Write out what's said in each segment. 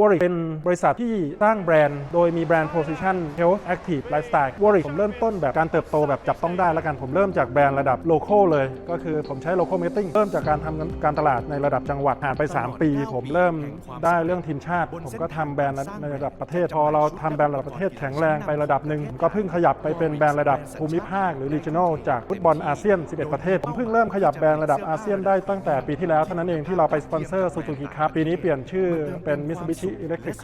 วอริกเป็นบริษัทที่สร้างแบรนด์ โดยมีแบรนด์ position health active lifestyle วอริกผมเริ่มต้นแบบการเติบโตแบบจับต้องได้แล้วกัน ผมเริ่มจากแบรนด์ระดับ local เลย ก็คือผมใช้ local marketing เริ่มจากการทำการตลาดในระดับจังหวัดผ่านไป 3 ปี ผมเริ่มได้เรื่องทีมชาติ ผมก็ทำแบรนด์ในระดับประเทศ พอเราทำแบรนด์ระดับประเทศแข็งแรงไประดับหนึ่งก็เพิ่งขยับไปเป็นแบรนด์ระดับภูมิภาคหรือ regional จากฟุตบอลอาเซียน 11 ประเทศ ผมเพิ่งเริ่มขยับแบรนด์ระดับอาเซียนได้ตั้งแต่ปีที่แล้วเท่านั้นเองที่เราไปสปอนเซอร์ซูซูกิครับปีนี้เปลี่ยนชื่อเป็น Mitsubishi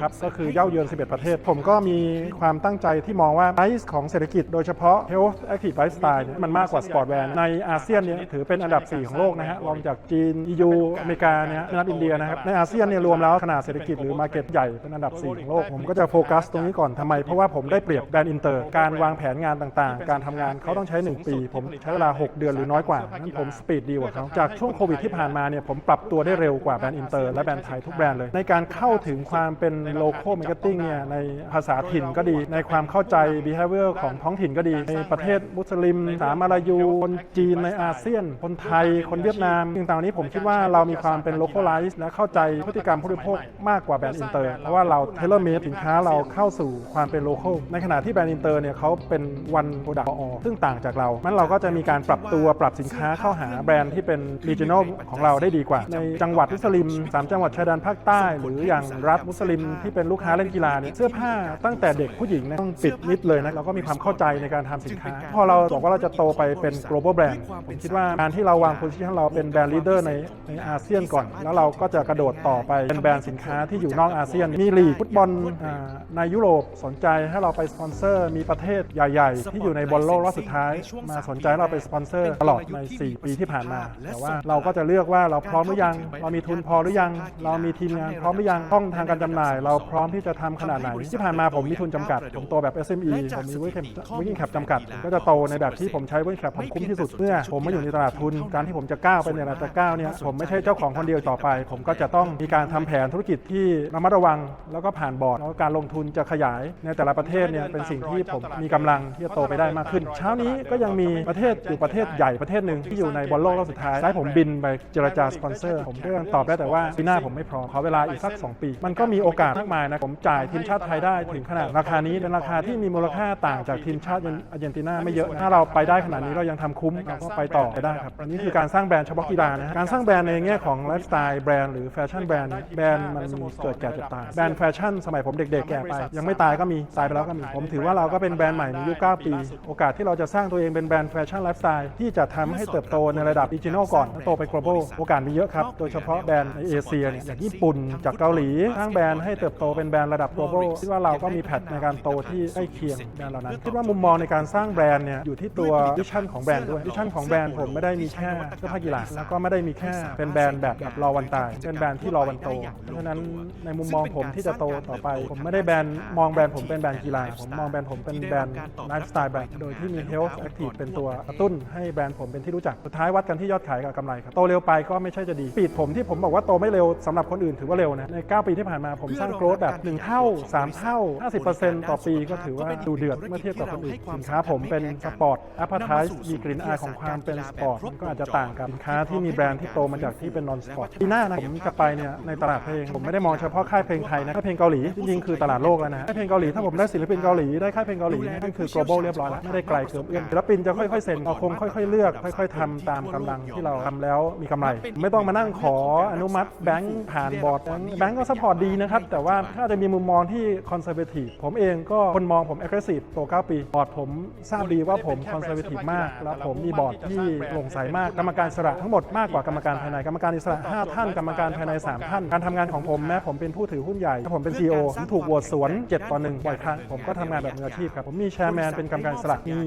ครับก็คือเย่าเยือน 11 ประเทศ ผมก็มีความตั้งใจที่มองว่าไอซ์ของเศรษฐกิจโดยเฉพาะ Health Active Lifestyle เนี่ยมันมากกว่าสปอร์ตแวร์ในอาเซียนเนี่ยถือเป็นอันดับ 4 ของโลกนะฮะรองจากจีน EU อเมริกาเนี่ยนับอินเดียนะครับในอาเซียนเนี่ยรวมแล้วขนาดเศรษฐกิจหรือมาเก็ตใหญ่เป็นอันดับ 4 ของโลก ผมก็จะโฟกัสตรงนี้ก่อนทำไม เพราะว่าผมได้เปรียบแบรนด์อินเตอร์การวางแผนงานต่างๆ การทำงานเขาต้องใช้ 1 ปี ผมใช้เวลา 6 เดือนหรือน้อยกว่านั้นผมสปีดดีกว่าเขาจากช่วงโควิดที่ผ่านมาเนี่ยผมปรับตัวได้เร็วกว่าแบรนด์อินเตอร์และแบรนด์ไทยทุกแบรนด์เลยในการเข้าถึงความเป็นโลโก้มาร์เก็ตติ้งเนี่ยในภาษาถิ่นก็ดี ในความเข้าใจ behavior ของท้องถิ่นก็ดี ในประเทศมุสลิม สามาลายูคนจีนในอาเซียน คนไทย คนเวียดนามต่างๆเหล่านี้ผมคิดว่าเรามีความเป็น localize และเข้าใจพฤติกรรมผู้บริโภคมากกว่าแบรนด์อินเตอร์ เพราะว่าเรา tailor made สินค้าเราเข้าสู่ความเป็น local ในขณะที่แบรนด์อินเตอร์เนี่ยเขาเป็น one product for all ซึ่งต่างจากเรา มันเราก็จะมีการปรับตัวปรับสินค้าเข้าหาแบรนด์ที่เป็น regional ของเราได้ดีกว่า ในจังหวัดมุสลิม 3 จังหวัดชายแดนภาคใต้ หรืออย่างรัฐมุสลิมที่เป็นลูกค้าเล่นกีฬาเนี่ยเสื้อผ้าตั้งแต่เด็กผู้หญิงเนยต้องปิดมิดเลยนะเราก็มีความเข้าใจในการทำสินค้า พอเราบอกว่าเราจะโตไปเป็น global brand ผมคิดว่าการที่เราวาง position เราเป็นแบรนด์ leader ในในอาเซียนก่อน แล้วเราก็จะกระโดดต่อไปเป็นแบรนด์สินค้าที่อยู่นอกอาเซียน มีลีกฟุตบอลอ่าในยุโรปสนใจให้เราไปสปอนเซอร์ มีประเทศใหญ่ ๆ ที่อยู่ในบอลโลกรอบสุดท้าย มาสนใจให้เราไปสปอนเซอร์ตลอดใน 4 ปีที่ผ่านมา แต่ว่าเราก็จะเลือกว่าเราพร้อมหรือยัง เรามีทุนพอหรือยัง เรามีทีมงานพร้อมหรือยังช่องทางการจำหน่าย เราพร้อมที่จะทำขนาดไหน ที่ผ่านมาผมมีทุนจำกัด ผมโตแบบ SME ผมมี working working cap จำกัดผมก็จะโตในแบบที่ผมใช้ working cap ผมคุ้มที่สุดเมื่อผมมาอยู่ในตลาดทุนการที่ผมจะก้าวไปในตลาดจะก้าวเนี่ยผมไม่ใช่เจ้าของคนเดียวต่อไป ผมก็จะต้องมีการทำแผนธุรกิจที่ระมัดระวัง แล้วก็ผ่านบอร์ดแล้วการลงทุนจะขยายในแต่ละประเทศเนี่ยเป็นสิ่งที่ผมมีกำลังที่จะโตไปได้มากขึ้น เช้านี้ก็ยังมีประเทศอยู่ประเทศใหญ่ประเทศหนึ่งที่อยู่ในบอลโลกรอบสุดท้ายให้ผมบินไปเจรจาสปอนเซอร์ ผมก็ยังตอบได้แต่ว่าปีหน้าผมไม่พร้อมขอเวลาอีกสัก 2 ปี มันก็็มีโอกาสมากมายนะผมจ่ายทีมชาติไทยได้ถึงขนาดราคานี้เป็นราคาที่มีมูลค่าต่างจากทีมชาติอาร์เจนตินาไม่เยอะถ้าเราไปได้ขนาดนี้เรายังทำคุ้มเราก็ไปต่อไปได้ครับอันนี้คือการสร้างแบรนด์เฉพาะกีฬานะฮะการสร้างแบรนด์ในแง่ของไลฟ์สไตล์แบรนด์หรือแฟชั่นแบรนด์แบรนด์มันเกิดแก่เจ็บตายแบรนด์แฟชั่นสมัยผมเด็กๆแก่ไป ยังไม่ตายก็มีตายไปแล้วก็มี ผมถือว่าเราก็เป็นแบรนด์ใหม่ในยุค 9 ปี โอกาสที่เราจะสร้างตัวเองเป็นแบรนด์แฟชั่นไลฟ์สไตล์ที่จะทำให้เติบโตในระดับดิจิทัลก่อนแล้วโตไป global โอกาสมีเยอะครับโดยเฉพาะแบรนด์ในเอเชียเนี่ยอย่างญี่ปุ่นจากเกาหลีสร้งแบรนด์ให้เติบโตเป็นแบรนด์ระดับ global คิดว่าเราก็มีแพทในการโตที่ใกล้เคียงแบรนด์เหล่านั้นคิดว่ามุมมองในการสร้างแบรนด์เนี่ยอยู่ที่ตัววิชั่นของแบรนด์ด้วยวิชั่นของแบรนด์ผมไม่ได้มีแค่เสื้อผ้ากีฬาแล้วก็ไม่ได้มีแค่เป็นแบรนด์แบบแบบรอวันตายเป็นแบรนด์ที่รอวันโตเพราะฉะนั้นในมุมมองผมที่จะโตต่อไป ผมไม่ได้แบรนด์มองแบรนด์ผมเป็นแบรนด์กีฬาผมมองแบรนด์ผมเป็นแบรนด์ไลฟ์สไตล์แบรนด์โดยที่มี health active เป็นตัวกระตุ้นให้แบรนด์ผมเป็นที่รู้จักสุดท้ายวัดกันที่ยอดขายกับกำไรครับโตเร็วไปก็ไม่ใช่จะดีปีดผมที่ผมบอกว่าโตไม่เร็วสำหรับคนอื่นถือว่าเร็วนะใน 9 ปีที่ผ่านมาผมสร้างโกรธแบบ 1 เท่า 3 เท่า 50%ต่อปีก็ถือว่าดูเดือดเมื่อเทียบกับคนอื่นสินค้าผมเป็นสปอร์ตแอปเปิลไทส์มีกลิ่นอายของความเป็นสปอร์ตมันก็อาจจะต่างกับสินค้าที่มีแบรนด์ที่โตมาจากที่เป็นนอนสปอร์ตปีหน้านะผมจะไปเนี่ยในตลาดเพลงผมไม่ได้มองเฉพาะค่ายเพลงไทยนะค่ายเพลงเกาหลีจริงๆคือตลาดโลกแล้วนะค่ายเพลงเกาหลีถ้าผมได้ศิลปินเกาหลีได้ค่ายเพลงเกาหลีนั่นคือ global เรียบร้อยแล้วไม่ได้ไกลเกินเอื้อมศิลปินจะค่อยๆเซ็นเราคงค่อย ๆ เลือก ค่อย ๆทำตามกำลังที่เราทำแล้วมีกำไร ไม่ต้องมานั่งขออนุมัติแบงค์ผ่านบอร์ดแบงค์แบงค์ก็สปอร์ตดีนะครับ แต่ว่าถ้าจะมีมุมมองที่คอนเซอร์เวทีฟผมเองก็คนมองผม aggressive โต9ปี บอร์ดผมทราบดีว่าผมคอนเซอร์เวทีฟมาก แล้วผมมีบอร์ดที่โปร่งใสมาก กรรมการอิสระทั้งหมดมากกว่ากรรมการภายในกรรมการอิสระ 5 ท่าน กรรมการภายใน 3 ท่าน การทำงานของผมแม้ผมเป็นผู้ถือหุ้นใหญ่ถ้าผมเป็น CEO ผมถูกโหวตสวน 7 ต่อ 1 บ่อยครั้ง ผมก็ทำงานแบบมืออาชีพครับ ผมมีแชร์แมนเป็นกรรมการอิสระมี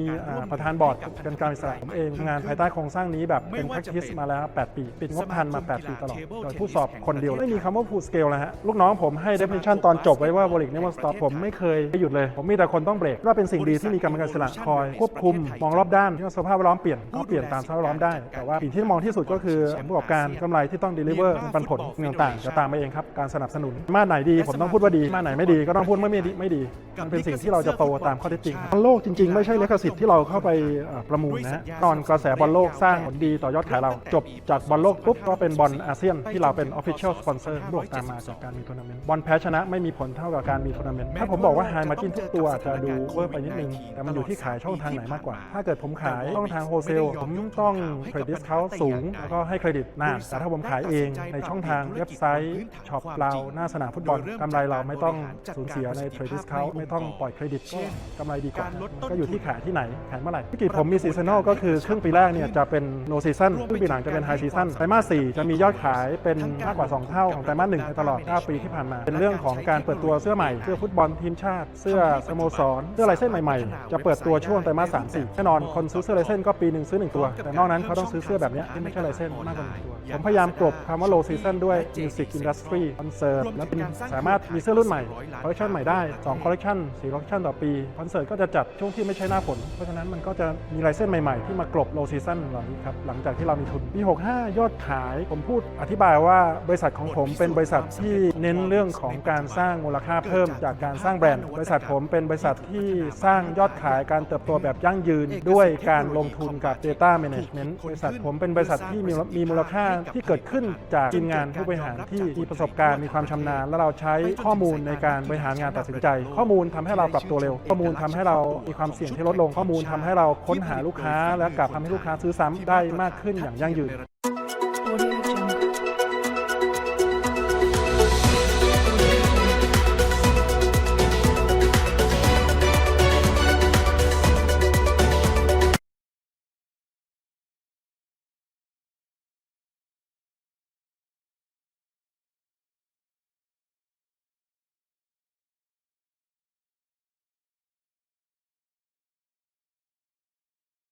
ประธานบอร์ดเป็นกรรมการอิสระผมเองทำงานภายใต้โครงสร้างนี้แบบเป็น practice มาแล้ว 8 ปี ปิดงบพันมา 8 ปีตลอดโดยผู้สอบคนเดียวไม่มีคำว่า full scale นะฮะลูกน้องน้องผมให้ definition ตอนจบไว้ว่า Warwick never stop ผมไม่เคยหยุดเลย ผมมีแต่คนต้องเบรกว่าเป็นสิ่งดีที่มีกรรมการสระคอย ควบคุมมองรอบด้านที่สภาพแวดล้อมเปลี่ยนก็เปลี่ยนตามสภาพแวดล้อมได้ แต่ว่าสิ่งที่มองที่สุดก็คือผู้ประกอบการกำไรที่ต้อง deliver ปันผลต่างๆจะตามมาเองครับการสนับสนุนมาไหนดีผมต้องพูดว่าดีมาไหนไม่ดีก็ต้องพูดว่าไม่ดีไม่ดีมันเป็นสิ่งที่เราจะโตตามข้อเท็จจริงบอลโลกจริง ๆ ไม่ใช่ลิขสิทธิ์ที่เราเข้าไปประมูลนะตอนกระแสบอลโลกสร้างผลดีต่อยอดขายเรา จบจากบอลโลกปุ๊บก็เป็นบอลอาเซียนที่เราเป็น official sponsor บวกตามมาจากการมีทัวร์นาเมนต์บอลแพ้ชนะไม่มีผลเท่ากับการมีทัวร์นาเมนต์ถ้าผมบอกว่า high margin ทุกตัวอาจจะดูเวอร์ไปนิดนึง แต่มันอยู่ที่ขายช่องทางไหนมากกว่า ถ้าเกิดผมขายช่องทางโฮเซลผมต้องเครดิตเขาสูง แล้วก็ให้เครดิตนานแต่ถ้าผมขายเองในช่องทางเว็บไซต์ช็อปเราหน้าสนามฟุตบอลกำไรเราไม่ต้องสูญเสียในเทรดดิสเขาไม่ต้องปล่อยเครดิตก็กำไรดีกว่ามันก็อยู่ที่ขายที่ไหนขายเมื่อไหร่ธุรกิจผมมีซีซันอลก็คือครึ่งปีแรกเนี่ยจะเป็นโนซีซั o นครึ่งปีหลังจะเป็นไฮซีซั o นไตรมาสสี่จะมียอดขายเป็นมากกว่า 2 เท่าของไตรมาสหนึ่งในตลอด9ปีที่ผ่านมา เป็นเรื่องของการเปิดตัวเสื้อใหม่ เสื้อฟุตบอลทีมชาติ เสื้อสโมสร เสื้อลายเส้นใหม่ๆ จะเปิดตัวช่วงไตรมาสสามสี่แน่นอนคนซื้อเสื้อลายเส้นก็ปีหนึ่งซื้อหนึ่งตัว แต่นอกนั้นเขาต้องซื้อเสื้อแบบนี้ที่ไม่ใช่ลายเส้นมากกว่าหนึ่งตัว ผมพยายามกลบคำว่า low season ด้วย music industry concert และเป็นสามารถมีเสื้อรุ่นใหม่ คอลเลคชันใหม่ได้2คอลเลคชัน4คอลเลคชันต่อปี คอนเสิร์ตก็จะจัดช่วงที่ไม่ใช่หน้าฝน เพราะฉะนั้นมันก็จะมีลายเส้นใหม่ๆ ที่มากลบ low season เหล่านี้ครับ หลังจากที่เรามีทุนปี65 ยอดขาย ผมพูดอธิบายว่าบริษัทของผมเป็นบริษัทที่เน้นเรื่องของการสร้างมูลค่าเพิ่มจากการสร้างแบรนด์ บริษัทผมเป็นบริษัทที่สร้างยอดขายการเติบโตแบบยั่งยืน ด้วยการลงทุนกับ Data Management บริษัทผมเป็นบริษัทที่มีมีมูลค่าที่เกิดขึ้นจากทีมงานผู้บริหารที่มีประสบการณ์มีความชำนาญ และเราใช้ข้อมูลในการบริหารงานตัดสินใจ ข้อมูลทำให้เราปรับตัวเร็ว ข้อมูลทำให้เรามีความเสี่ยงที่ลดลงข้อมูลทำให้เราค้นหาลูกค้า และกลับทำให้ลูกค้าซื้อซ้ำได้มากขึ้นอย่างยั่งยืน